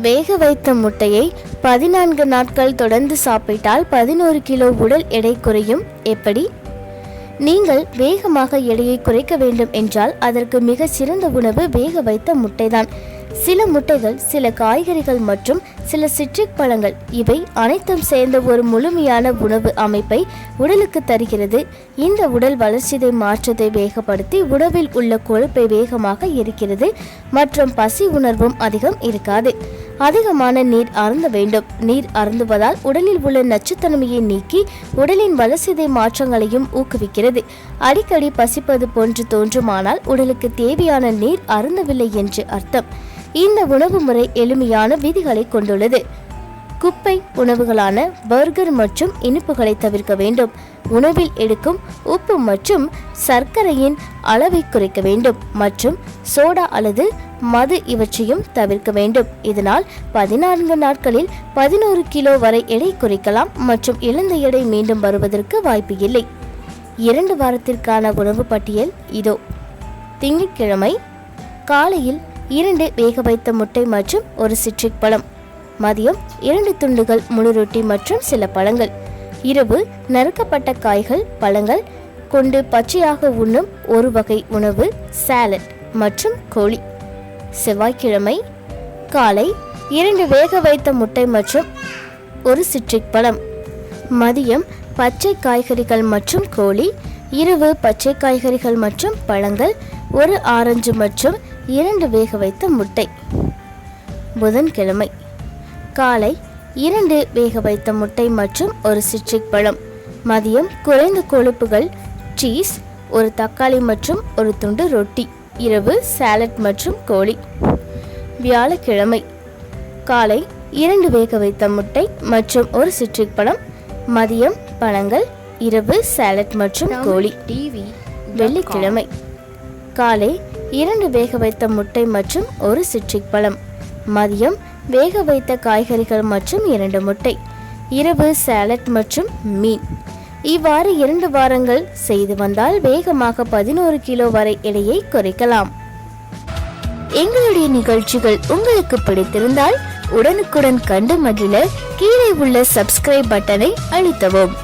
வேக வைத்த முட்டையை பதினான்கு நாட்கள் தொடர்ந்து சாப்பிட்டால் பதினோரு கிலோ உடல் எடை குறையும். எப்படி? நீங்கள் வேகமாக எடையை குறைக்க வேண்டும் என்றால் அதற்கு மிக சிறந்த உணவு வேக வைத்த முட்டைதான். சில முட்டைகள் சில காய்கறிகள் மற்றும் சில சிட்ரிக் பழங்கள். இவை அனைத்தும் சேர்ந்த ஒரு முழுமையான உணவு அமைப்பை உடலுக்கு தருகிறது. இந்த உடல் வளர்ச்சிதை மாற்றத்தை வேகப்படுத்தி உணவில் உள்ள கொழுப்பை வேகமாக இருக்கிறது மற்றும் பசி உணர்வும் அதிகம் இருக்காது. அதிகமான நீர் அருந்த வேண்டும். நீர் அருந்துவதால் உடலில் உள்ள நச்சுத்தன்மையை நீக்கி உடலின் வளர்சிதை மாற்றங்களையும் ஊக்குவிக்கிறது. அடிக்கடி பசிப்பது போன்று தோன்றுமானால் உடலுக்கு தேவையான நீர் அருந்தவில்லை என்று அர்த்தம். இந்த உணவு முறை எளிமையான விதிகளை கொண்டுள்ளது. குப்பை உணவுகளான பர்கர் மற்றும் இனிப்புகளை தவிர்க்க வேண்டும். உணவில் எடுக்கும் உப்பு மற்றும் சர்க்கரையின் அளவை குறைக்க வேண்டும் மற்றும் சோடா அல்லது மது இவற்றையும் தவிர்க்க வேண்டும். இதனால் பதினான்கு நாட்களில் பதினோரு கிலோ வரை எடை குறைக்கலாம் மற்றும் இழந்த எடை மீண்டும் வருவதற்கு வாய்ப்பு இல்லை. இரண்டு வாரத்திற்கான உணவு பட்டியல் இதோ. திங்கட்கிழமை காலையில் இரண்டு வேக வைத்த முட்டை மற்றும் ஒரு சிட்ரிக் பழம். மதியம் இரண்டு துண்டுகள் முழு ரொட்டி மற்றும் சில பழங்கள். இரவு நறுக்கப்பட்ட காய்கள் பழங்கள் கொண்டு பச்சையாக உண்ணும் ஒரு வகை உணவு சாலட் மற்றும் கோழி. செவ்வாய்க்கிழமை காலை இரண்டு வேக வைத்த முட்டை மற்றும் ஒரு சிட்ரிக் பழம். மதியம் பச்சை காய்கறிகள் மற்றும் கோழி இரவு பச்சை காய்கறிகள் மற்றும் பழங்கள் ஒரு ஆரஞ்சு மற்றும் இரண்டு வேக வைத்த முட்டை. புதன்கிழமை காலை இரண்டு வேக வைத்த முட்டை மற்றும் ஒரு சிட்ரிக் பழம். மதியம் குறைந்த கொழுப்புகள் சீஸ் ஒரு தக்காளி மற்றும் ஒரு துண்டு ரொட்டி. இரவு சாலட் மற்றும் கோழி. வியாழக்கிழமை. காலை இரண்டு வேக வைத்த முட்டை மற்றும் ஒரு சிட்ரிக் பழம். மதியம் பழங்கள் இரவு சாலட் மற்றும் கோழி. டிவி வெள்ளிக்கிழமை. காலை இரண்டு வேக வைத்த முட்டை மற்றும் ஒரு சிட்ரிக் பழம். மதியம் வேக வைத்த காய்கறிகள் மற்றும் இரண்டு முட்டை. இரவு சாலட் மற்றும் மீன். இவ்வாறு இரண்டு வாரங்கள் செய்து வந்தால் வேகமாக பதினோரு கிலோ வரை எடையை குறைக்கலாம். எங்களுடைய நிகழ்ச்சிகள் உங்களுக்கு பிடித்திருந்தால் உடனுக்குடன் கண்டு மகிழ கீழே உள்ள சப்ஸ்கிரைப் பட்டனை அழுத்தவும்.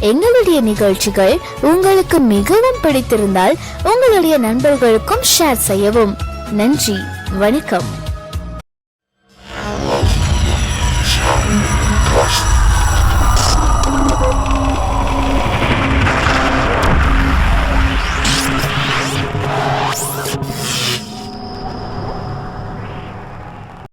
எங்களுடைய நிகழ்ச்சிகள் உங்களுக்கு மிகவும் பிடித்திருந்தால் உங்களுடைய நண்பர்களுக்கும் ஷேர் செய்யவும். நன்றி வணக்கம்.